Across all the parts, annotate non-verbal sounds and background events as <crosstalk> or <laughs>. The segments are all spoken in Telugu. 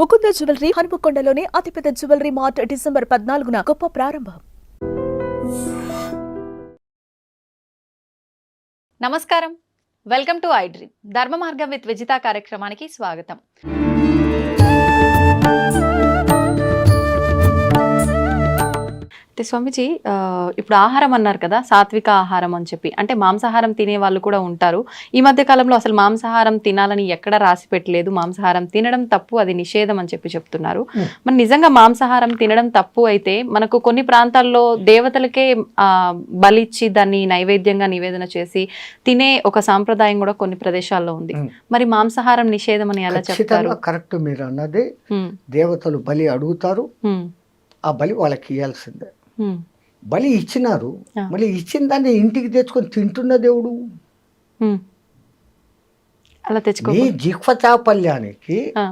ముకుంద జ్యువెలరీ హనుమకొండలోని అతిపెద్ద జ్యువెలరీ మార్ట్ డిసెంబర్ పద్నాలుగున గొప్ప ప్రారంభం. నమస్కారం. Welcome to I dream. ధర్మ మార్గం విత్ విజిత కార్యక్రమానికి స్వాగతం. అయితే స్వామిజీ ఇప్పుడు ఆహారం అన్నారు కదా సాత్విక ఆహారం అని చెప్పి. అంటే మాంసాహారం తినే వాళ్ళు కూడా ఉంటారు. ఈ మధ్య కాలంలో అసలు మాంసాహారం తినాలని ఎక్కడ రాసి పెట్టలేదు. మాంసాహారం తినడం తప్పు అది నిషేధం అని చెప్పి చెప్తున్నారు. మరి నిజంగా మాంసాహారం తినడం తప్పు అయితే మనకు కొన్ని ప్రాంతాల్లో దేవతలకే ఆ, బలిచ్చి దాన్ని నైవేద్యంగా నివేదన చేసి తినే ఒక సాంప్రదాయం కూడా కొన్ని ప్రదేశాల్లో ఉంది. మరి మాంసాహారం నిషేధం అని ఎలా చెప్తారు? కరెక్ట్ మీరు అన్నది. దేవతలు బలి అడుగుతారు. ఆ బలి వాళ్ళకి ఇవ్వాల్సిందే ఉమ్, బలి ఇచ్చినారు. మళ్ళీ ఇచ్చిన దాన్ని ఇంటికి తెచ్చుకొని తింటున్న దేవుడు. అలా తెచ్చుకో నీ జిహ్వ చాపల్యానికి ఆ,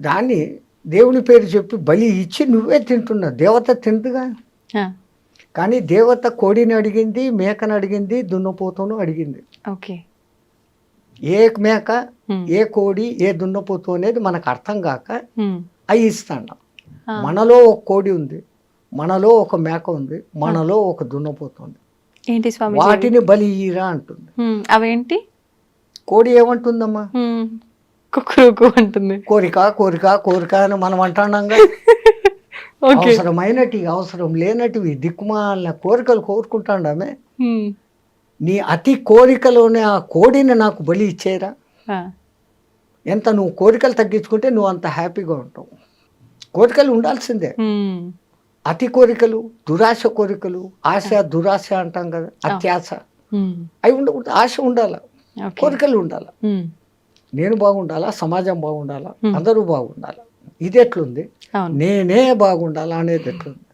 దాన్ని దేవుని పేరు చెప్పి బలి ఇచ్చి నువ్వే తింటున్నా దేవత తింటుగా కానీ దేవత కోడిని అడిగింది మేకను అడిగింది దున్నపోతును అడిగింది. ఓకే. ఏ మేక ఏ కోడి ఏ దున్నపోతు అనేది మనకు అర్థం కాక అవి ఇస్తాడు. మనలో ఒక కోడి ఉంది. మనలో ఒక మేక ఉంది మనలో ఒక దున్నపోతు ఉంది ఏంటి స్వామి వాటిని బలి ఇయ్యరా అంటుంది అవేంటి? కోడి ఏమంటుందమ్మా? కుక్కురుకు అంటుంది. కోరిక కోరిక కోరిక అని మనం అంటున్నాంగా <laughs> ఓకే. అవసరమైనటివి అవసరం లేనటివి దిక్కుమాలిన కోరికలు కోరుకుంటాండామే. నీ అతి కోరికలోనే ఆ కోడిని నాకు బలి ఇచ్చేరా? ఎంత నువ్వు కోరికలు తగ్గించుకుంటే నువ్వు అంత హ్యాపీగా ఉంటావు. కోరికలు ఉండాల్సిందే. అతి కోరికలు దురాశ కోరికలు ఆశ దురాశ అంటాం కదా అత్యాశ. అవి ఉండకూడదు ఆశ ఉండాలి కోరికలు ఉండాలి. నేను బాగుండాలా సమాజం బాగుండాలా. అందరూ బాగుండాలా. ఇది ఎట్లుంది? నేనే బాగుండాలా అనేది ఎట్లుంది?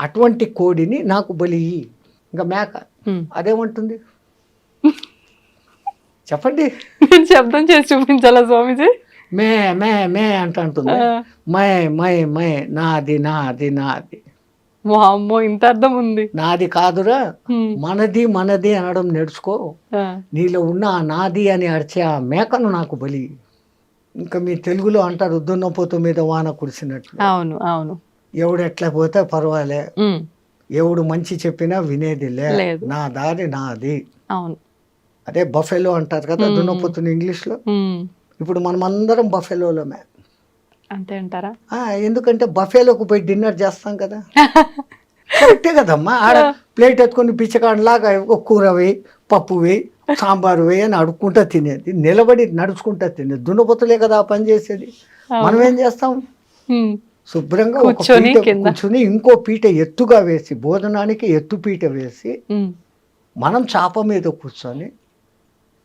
అటువంటి కోడిని నాకు బలి. ఇంకా మేక. అదేమంటుంది? <laughs> చెప్పండి. నేను శబ్దం చేసి చూపించాలా స్వామిజీ? మే మే మే అంట అంటుంది మై మై మై నాది నాది నాది. వామ్మో ఇంత అర్థం ఉంది నాది కాదురా. మనది మనది అనడం నేర్చుకో. నీలో ఉన్న ఆ నాది అని అరిచే ఆ మేకను నాకు బలి. ఇంకా మీ తెలుగులో అంటారు దున్నపోతు మీద వాన కురిసినట్లు. అవును అవును. ఎవడు ఎట్లా పోతే పర్వాలే. ఎవడు మంచి చెప్పినా వినేది లే. లేదు. నా దారి నాది. అవును. అదే బఫెలో అంటారు కదా మ్మ్. దున్నపోతుని ఇంగ్లీష్లో. ఉమ్, ఇప్పుడు మనం అందరం బఫెలోలమే. అంతే అంటారా? ఎందుకంటే బఫేలోకి పోయి డిన్నర్ చేస్తాం కదా. <laughs> కరెక్టే కదమ్మా. ఆడ ప్లేట్ ఎత్తుకొని పిచ్చకాడలాగా ఒక కూర వేయి పప్పు వేయి సాంబారు వేయి అని అడుక్కుంటా తినేది. నిలబడి నడుచుకుంటా తినేది. దున్నపోతులే కదా ఆ పని చేసేది. మనం ఏం చేస్తాం? శుభ్రంగా కూర్చొని ఇంకో పీట ఎత్తుగా వేసి భోజనానికి ఎత్తు పీట వేసి మనం చాప మీద కూర్చొని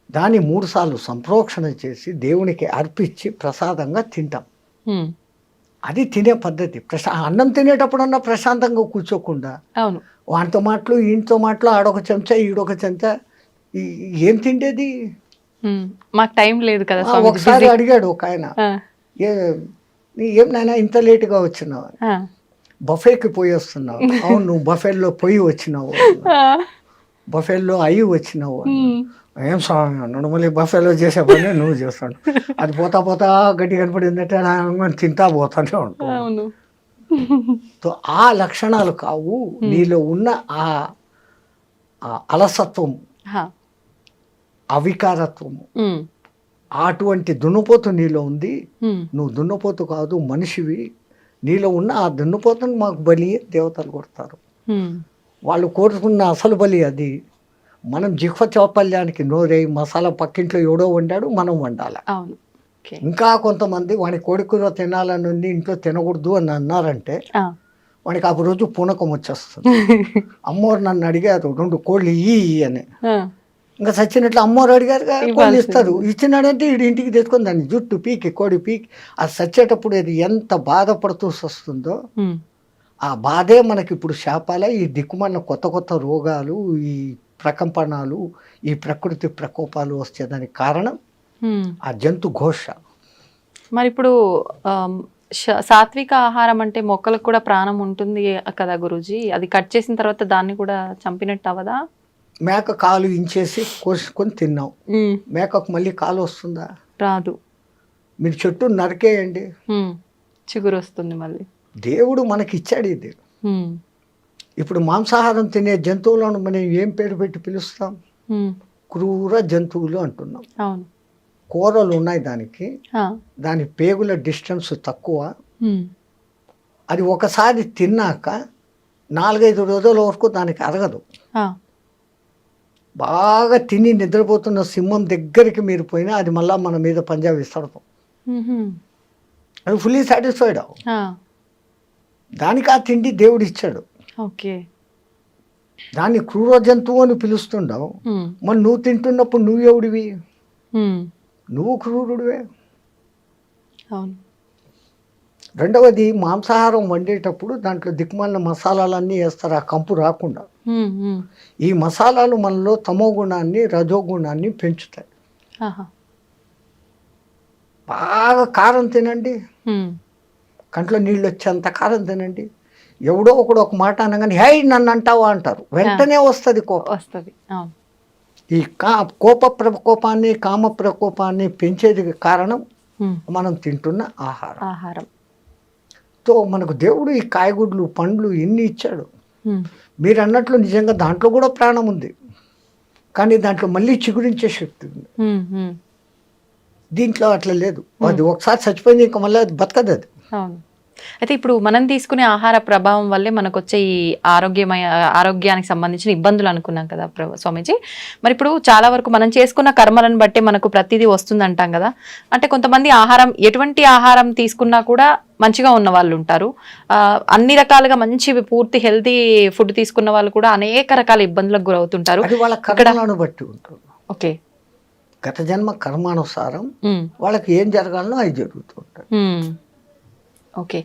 దాన్ని మూడుసార్లు సంప్రోక్షణ చేసి దేవునికి అర్పించి ప్రసాదంగా తింటాం. అది తినే పద్ధతి. ప్రశా అన్నం తినేటప్పుడన్నా ప్రశాంతంగా కూర్చోకుండా అవును. వాటితో మాటలు ఈయనతో మాటలు ఆడొక చెంచా ఈడొక చెంచా ఏం తిండేది? మాకు టైం లేదు కదా ఒకసారి. అడిగాడు ఒక ఆయన. ఏ నీ ఏం నాయనా ఇంత లేటుగా వచ్చినావు? బఫేకి పోయి వస్తున్నావు. <laughs> అవును నువ్వు బఫేల్లో పోయి వచ్చినావు. బఫేల్లో అయి వచ్చినావు ఏం స్వామి మళ్ళీ బఫేలో చేసే పని నువ్వు చేస్తాడు అది పోతా పోతా గట్టి కనపడిందంటే నా తింటా పోతానే సో ఆ లక్షణాలు కావు. నీలో ఉన్న ఆ అలసత్వం హా, అవికారత్వం ఉమ్, అటువంటి దున్నపోతు నీలో ఉంది. నువ్వు దున్నపోతు కాదు మనిషివి. నీలో ఉన్న ఆ దున్నపోతుని మాకు బలి దేవతలు కొడతారు. వాళ్ళు కోరుకున్న అసలు బలి అది. మనం జిహ్వ చౌపల్యానికి నోరై మసాలా పక్కింట్లో ఎవడో వండాడు మనం వండాలి. అవును. ఇంకా కొంతమంది వాడి కోడికూర తినాలని ఉంది ఇంట్లో తినకూడదు అని అన్నారంటే ఆ, వాడికి ఆ రోజు పూనకం వచ్చేస్తుంది. <laughs> అమ్మోరు నన్ను అడిగారు రెండు కోళ్ళు ఇయ్యి అని. ఇంకా సచ్చినట్లు అమ్మోరు అడిగారు కోళ్ళు. ఇస్తారు ఇచ్చినాడంటే ఈడు ఇంటికి తెచ్చుకొని దాన్ని జుట్టు పీకి కోడి పీకి అది సచ్చేటప్పుడు అది ఎంత బాధపడుతూ వస్తుందో ఆ బాధే మనకి ఇప్పుడు శాపాలే ఈ దిక్కుమన్న కొత్త కొత్త రోగాలు ఈ ప్రకంపనాలు ఈ ప్రకృతి ప్రకోపాలు వచ్చేదానికి కారణం ఉమ్. ఆ జంతు ఘోష. మరి ఇప్పుడు సాత్విక ఆహారం అంటే మొక్కలకు కూడా ప్రాణం ఉంటుంది కదా గురూజీ? అది కట్ చేసిన తర్వాత దాన్ని కూడా చంపినట్టు అవదా మేక కాలు ఇంచేసి కోసుకొని తిన్నాం. మేకకు మళ్ళీ కాలు వస్తుందా? రాదు. మీరు చెట్టు నరికేయండి. చిగురు వస్తుంది మళ్ళీ. దేవుడు మనకి ఇచ్చాడు ఇది. ఇప్పుడు మాంసాహారం తినే జంతువులను మనం ఏం పేరు పెట్టి పిలుస్తాం. క్రూర జంతువులు అంటున్నాం కూరలు ఉన్నాయి దానికి. దాని పేగుల డిస్టెన్స్ తక్కువ. అది ఒకసారి తిన్నాక నాలుగైదు రోజుల వరకు దానికి అరగదు. బాగా తిని నిద్రపోతున్న సింహం దగ్గరికి మీరు పోయినా అది మళ్ళా మన మీద పంజా విస్తడతాం ఉహుం. అది ఫుల్లీ సాటిస్ఫైడ్. దానికి ఆ తిండి దేవుడు ఇచ్చాడు ఓకే దాన్ని క్రూర జంతువు అని పిలుస్తుండవు. మరి నువ్వు తింటున్నప్పుడు నువ్వు ఎవడివి. నువ్వు క్రూరుడివే అవును రెండవది మాంసాహారం వండేటప్పుడు దాంట్లో దిక్కుమాలిన మసాలాలన్నీ వేస్తారు ఆ కంపు రాకుండా. ఈ మసాలాలు మనలో తమో గుణాన్ని రజో గుణాన్ని పెంచుతాయి. బాగా కారం తినండి. కంట్లో నీళ్ళు వచ్చేంత కారం తినండి ఎవడో ఒకడు ఒక మాట అనగానే హై నన్ను అంటావా అంటారు. వెంటనే వస్తుంది కోపం. వస్తుంది. ఈ కా కోప ప్రకోపాన్ని కామ ప్రకోపాన్ని పెంచేది కారణం. మనం తింటున్న ఆహారం. ఆహారం. తో మనకు దేవుడు ఈ కాయగూడ్లు పండ్లు ఎన్ని ఇచ్చాడు. మీరు అన్నట్లు నిజంగా దాంట్లో కూడా ప్రాణం ఉంది. కానీ దాంట్లో మళ్ళీ చిగురించే శక్తి ఉంది. దీంట్లో అట్లా లేదు. అది ఒకసారి చచ్చిపోయింది ఇంకా మళ్ళీ అది బతకదు అది. అయితే ఇప్పుడు మనం తీసుకునే ఆహార ప్రభావం వల్లే మనకు వచ్చే ఈ ఆరోగ్యమయ ఆరోగ్యానికి సంబంధించిన ఇబ్బందులు అనుకున్నాం కదా స్వామీజీ. మరి ఇప్పుడు చాలా వరకు మనం చేసుకున్న కర్మలను బట్టి మనకు ప్రతిదీ వస్తుంది అంటాం కదా. అంటే కొంతమంది ఆహారం ఎటువంటి ఆహారం తీసుకున్నా కూడా మంచిగా ఉన్న వాళ్ళు ఉంటారు. అన్ని రకాలుగా మంచి పూర్తి హెల్తీ ఫుడ్ తీసుకున్న వాళ్ళు కూడా అనేక రకాల ఇబ్బందులకు గురవుతుంటారు. బట్టి ఓకే. గత జన్మ కర్మానుసారం వాళ్ళకి ఏం జరగాలనో అది జరుగుతూ ఉంటుంది. ఉమ్. ఓకే.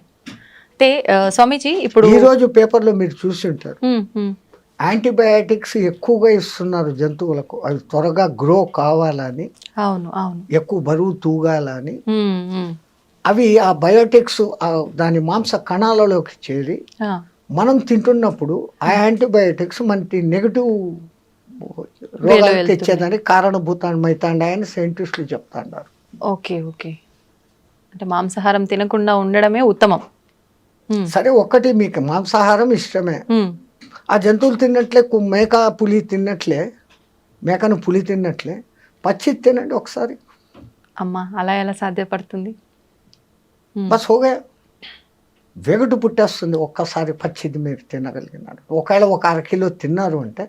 అయితే స్వామీజీ ఇప్పుడు ఈ రోజు పేపర్లో మీరు చూసి ఉంటారు. యాంటీబయాటిక్స్ ఎక్కువగా ఇస్తున్నారు జంతువులకు. అవి త్వరగా గ్రో కావాలని అవును అవును. ఎక్కువ బరువు తూగాలని. అవి ఆ బయోటిక్స్ ఆ దాని మాంస కణాలలోకి చేరి మనం తింటున్నప్పుడు ఆ యాంటీబయాటిక్స్ మనకి నెగటివ్ రోగాలు. తెచ్చేదానికి కారణభూతమైతాండాయని సైంటిస్టులు చెప్తాండారు. Okay okay. అంటే మాంసాహారం తినకుండా ఉండడమే ఉత్తమం. సరే ఒక్కటి మీకు మాంసాహారం ఇష్టమే. ఆ జంతువులు తిన్నట్లే మేక పులి తిన్నట్లే మేకను పులి తిన్నట్లే పచ్చి తినండి ఒకసారి. అమ్మా అలా ఎలా సాధ్యపడుతుంది? బస్ హోగా. వెగటు పుట్టేస్తుంది ఒక్కసారి పచ్చిది మీరు తినగలిగినారు. ఒకవేళ ఒక అర కిలో తిన్నారు అంటే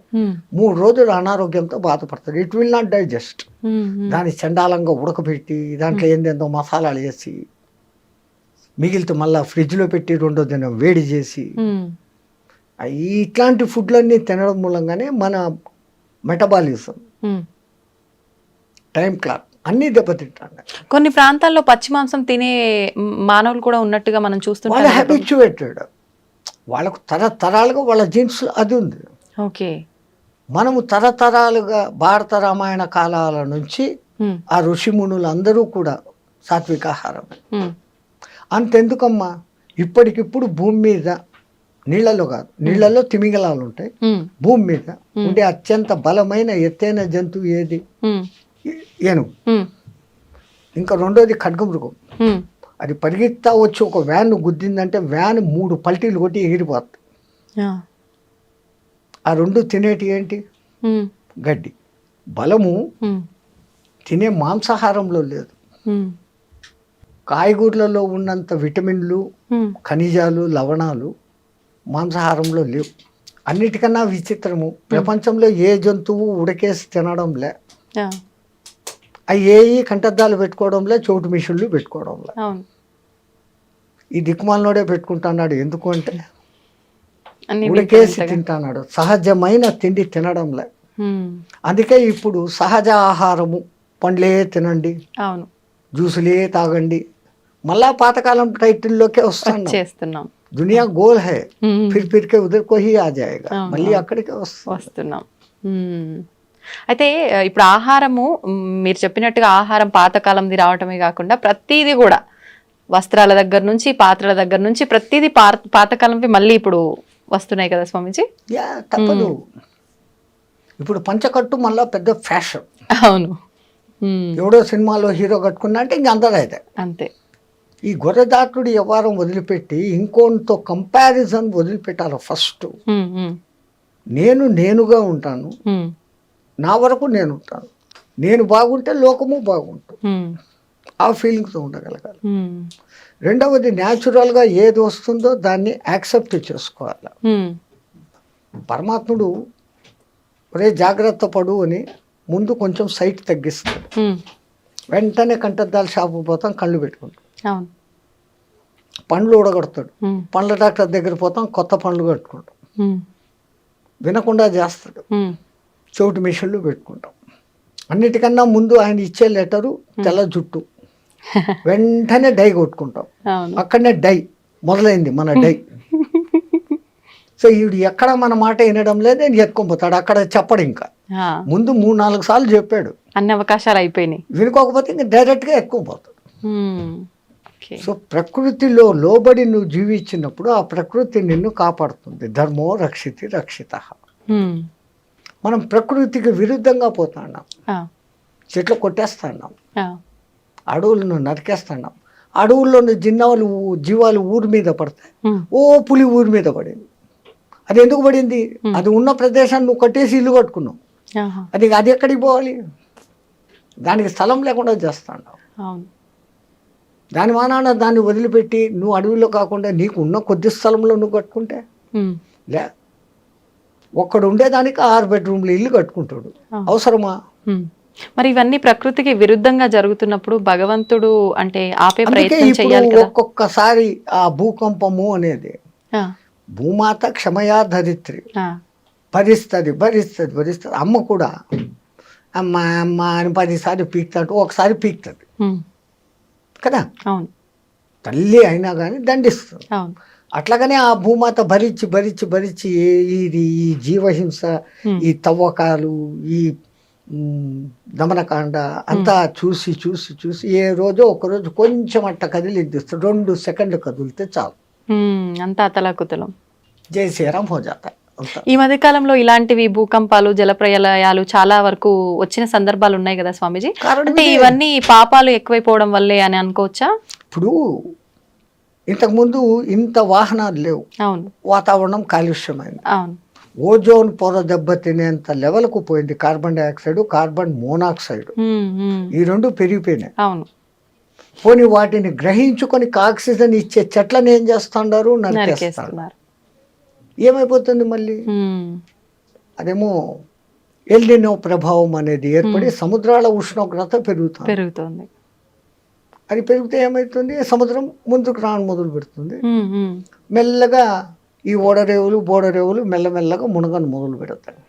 మూడు రోజులు అనారోగ్యంతో బాధపడతారు. It will not digest. దాన్ని చండాలంగా ఉడకబెట్టి దాంట్లో ఏందేందో మసాలాలు వేసి మిగిలితే మళ్ళీ ఫ్రిడ్జ్లో పెట్టి రెండో దినం వేడి చేసి ఇట్లాంటి ఫుడ్లన్నీ తినడం మూలంగానే మన మెటబాలిజం. టైం క్లాక్ అన్నీ దెబ్బతింటాడు. కొన్ని ప్రాంతాల్లో పచ్చి మాంసం తినే మానవులు కూడా ఉన్నట్టుగా మనం వాళ్ళ కదా. హ్యాబిచ్యువేటెడ్ వాళ్ళకు తరతరాలుగా వాళ్ళ జీన్స్ అది ఉంది. ఓకే. మనము తరతరాలుగా భారత రామాయణ కాలాల నుంచి ఆ ఋషిమునులు అందరూ కూడా సాత్విక ఆహారం. అంతెందుకమ్మా? ఇప్పటికిప్పుడు భూమి మీద నీళ్ళలో కాదు నీళ్ళలో తిమింగలాలు ఉంటాయి. భూమి మీద ఉండే అత్యంత బలమైన ఎత్తైన జంతువు ఏది? ఏనుగు ఇంకా రెండోది ఖడ్గమృగం. అది పరిగెత్తా వచ్చి ఒక వ్యాన్ గుద్దిందంటే వ్యాన్ మూడు పల్టీలు కొట్టి ఎగిరిపోతుంది ఆ, రెండు తినేటి ఏంటి? గడ్డి. బలము తినే మాంసాహారంలో లేదు. కాయగూరలలో ఉన్నంత విటమిన్లు. ఖనిజాలు లవణాలు మాంసాహారంలో లేవు. అన్నిటికన్నా విచిత్రము. ప్రపంచంలో ఏ జంతువు ఉడకేసి తినడంలే. ఆ, అవి ఏవి కంటద్దాలు పెట్టుకోవడంలే చోటు మిషన్లు పెట్టుకోవడంలే. ఈ దిక్కుమాలనోడే పెట్టుకుంటున్నాడు ఎందుకు అంటే? ఉడకేసి. తింటున్నాడు. సహజమైన తిండి తినడంలే. అందుకే ఇప్పుడు సహజ ఆహారము పండ్లే తినండి అవును. జ్యూసులే తాగండి. మళ్ళా పాతకాలం టైటిల్లోకే వస్తాను. చేస్తున్నాం. దునియా goal high. Phir Phir K ఉదర్ co he ఆ జాయేగా మళ్ళీ. అక్కడికే వస్తున్నాం. అయితే ఇప్పుడు ఆహారము మీరు చెప్పినట్టుగా ఆహారం పాతకాలంది రావటమే కాకుండా ప్రతిదీ కూడా వస్త్రాల దగ్గర నుంచి పాత్రల దగ్గర నుంచి ప్రతిదీ పాతకాలంవి మళ్ళీ ఇప్పుడు వస్తున్నాయి కదా స్వామీజీ? యా తప్పదు. ఇప్పుడు పంచకట్టు మళ్ళా పెద్ద ఫ్యాషన్. అవును. ఎవడో సినిమాలో హీరో కట్టుకున్నా అంటే ఇంక అందరూ అయితే అంతే. ఈ గొర్రెదాటుడు వ్యవహారం వదిలిపెట్టి ఇంకోనితో కంపారిజన్ వదిలిపెట్టాలి ఫస్ట్. నేను నేనుగా ఉంటాను. నా వరకు నేను ఉంటాను. నేను బాగుంటే లోకము బాగుంటుంది ఆ ఫీలింగ్తో ఉండగలగాలి. రెండవది న్యాచురల్గా ఏది వస్తుందో దాన్ని యాక్సెప్ట్ చేసుకోవాలి. పరమాత్ముడు ఒరే జాగ్రత్త పడు అని ముందు కొంచెం సైట్ తగ్గిస్తాడు. వెంటనే కంటద్దాలు షాపు పోతాం కళ్ళు పెట్టుకుంటాం. పండ్లు ఊడగొడతాడు. పండ్ల డాక్టర్ దగ్గర పోతాం కొత్త పండ్లు కట్టుకుంటాం. వినకుండా చేస్తాడు. చెవిటి మిషన్లు పెట్టుకుంటాం. అన్నిటికన్నా ముందు ఆయన ఇచ్చే లెటరు తెల్ల జుట్టు. వెంటనే డై కొట్టుకుంటాం. అక్కడనే డై మొదలైంది మన డై. <laughs> సో ఈవిడ ఎక్కడ మన మాట వినడం లేదు నేను ఎత్తుకొని అక్కడ చెప్పడు ఇంకా. ముందు మూడు నాలుగు సార్లు చెప్పాడు. అన్ని అవకాశాలు అయిపోయినాయి. వినుకోకపోతే ఇంకా డైరెక్ట్గా ఎత్తుకుపోతాడు ఉమ్, ఓకే. సో ప్రకృతిలో లోబడి నువ్వు జీవించినప్పుడు ఆ ప్రకృతి నిన్ను కాపాడుతుంది. ధర్మో రక్షితి రక్షిత. మనం ప్రకృతికి విరుద్ధంగా పోతున్నాం. చెట్లు కొట్టేస్తున్నాం. అడవులను నరికేస్తున్నాం. అడవుల్లోని జిన్నాలు జీవాలు ఊరి మీద పడతాయి. ఓ పులి ఊరి మీద పడింది. అది ఎందుకు పడింది? అది ఉన్న ప్రదేశాన్ని నువ్వు కట్టేసి ఇల్లు కట్టుకున్నావు. అది అది ఎక్కడికి పోవాలి? దానికి స్థలం లేకుండా చేస్తాను అవును. దాని మానాన దాన్ని వదిలిపెట్టి నువ్వు అడవిలో కాకుండా నీకు ఉన్న కొద్ది స్థలంలో నువ్వు కట్టుకుంటే లే ఒక్కడు ఉండేదానికి ఆరు బెడ్రూమ్లు ఇల్లు కట్టుకుంటాడు. అవసరమా. మరి ఇవన్నీ ప్రకృతికి విరుద్ధంగా జరుగుతున్నప్పుడు భగవంతుడు అంటే ఆపే ప్రయత్నం కదా. ఒక్కొక్కసారి ఆ భూకంపము అనేది భూమాత క్షమయా ధరిత్రి భరిస్తుంది భరిస్తుంది భరిస్తుంది. అమ్మ కూడా అమ్మ అమ్మ అని పదిసార్లు పీకుతాడు ఒకసారి పీకుతుంది. కదా? అవును. తల్లి అయినా కానీ దండిస్తుంది. అట్లాగనే ఆ భూమాత భరించి భరించి భరించి ఇది ఈ జీవహింస. ఈ తవ్వకాలు ఈ దమనకాండ అంతా చూసి చూసి చూసి ఏ రోజో ఒక రోజు కొంచెం అట్ట కదిలిద్దిస్తుంది రెండు సెకండ్లు కదిలితే చాలు. అంతా అతలాకుతలం. జై శ్రీరామ్ హో జాతా అంతా. ఈ మధ్య కాలంలో ఇలాంటివి భూకంపాలు జలప్రలయాలు చాలా వరకు వచ్చిన సందర్భాలు ఉన్నాయి కదా స్వామీజీ? అంటే. ఇవన్నీ పాపాలు ఎక్కువైపోవడం వల్లే అని అనుకోవచ్చా? ఇప్పుడు ఇంతకుముందు ఇంత వాహనాలు లేవు. వాతావరణం కాలుష్యమైంది. ఓజోన్ పొర దెబ్బతినేంత లెవెల్కు పోయింది కార్బన్ డైఆక్సైడ్ కార్బన్ మోనాక్సైడ్. ఈ రెండు పెరిగిపోయినాయి. పోనీ వాటిని గ్రహించుకొని ఆక్సిజన్ ఇచ్చే చెట్లను ఏం చేస్తున్నారు నరికేస్తారు నరికేస్తున్నారు. ఏమైపోతుంది మళ్ళీ? అదేమో ఎల్లినో ప్రభావం అనేది ఏర్పడి సముద్రాల ఉష్ణోగ్రత పెరుగుతుంది. పెరుగుతోంది. అది పెరిగితే ఏమవుతుంది సముద్రం ముందుకు రాను మొదలు పెడుతుంది. మెల్లగా ఈ ఓడరేవులు బోడరేవులు మెల్లమెల్లగా మునగను మొదలు పెడతాయి.